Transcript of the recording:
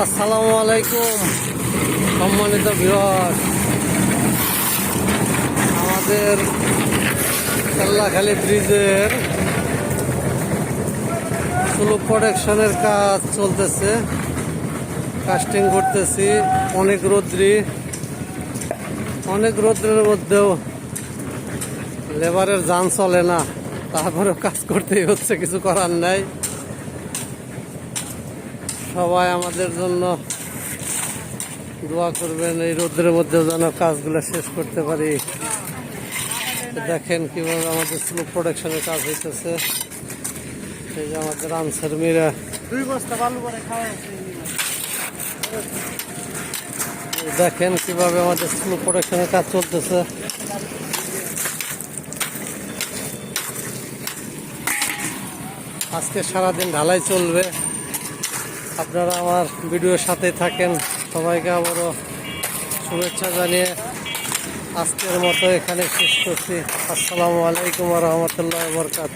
আসসালামু আলাইকুম সম্মানিত বিহার আমাদের কেল্লাখালী ব্রিজের স্লো প্রোডাকশনের কাজ চলতেছে। কাস্টিং করতেছি অনেক রোদ্রি। অনেক রোদ্রের মধ্যেও লেবারের যান চলে না, তারপরেও কাজ করতেই হচ্ছে, কিছু করার নাই। সবাই আমাদের জন্য দোয়া করবেন এই রোদ্রের মধ্যে যেন কাজগুলো শেষ করতে পারি। দেখেন কীভাবে আমাদের স্লো প্রোডাকশনের কাজ হইতেছে। এই যে আমাদের আনসার মিরা। দুই বস্তা বালু করে দেখেন কীভাবে আমাদের স্লো প্রোডাকশনের কাজ চলতেছে। আজকে সারাদিন ঢালাই চলবে। আপনারা আমার ভিডিওর সাথে থাকেন। সবাইকে আবারও শুভেচ্ছা জানিয়ে আজকের মতো এখানে শেষ করছি। আসসালামু আলাইকুম রহমতুল্লাহ বরকাত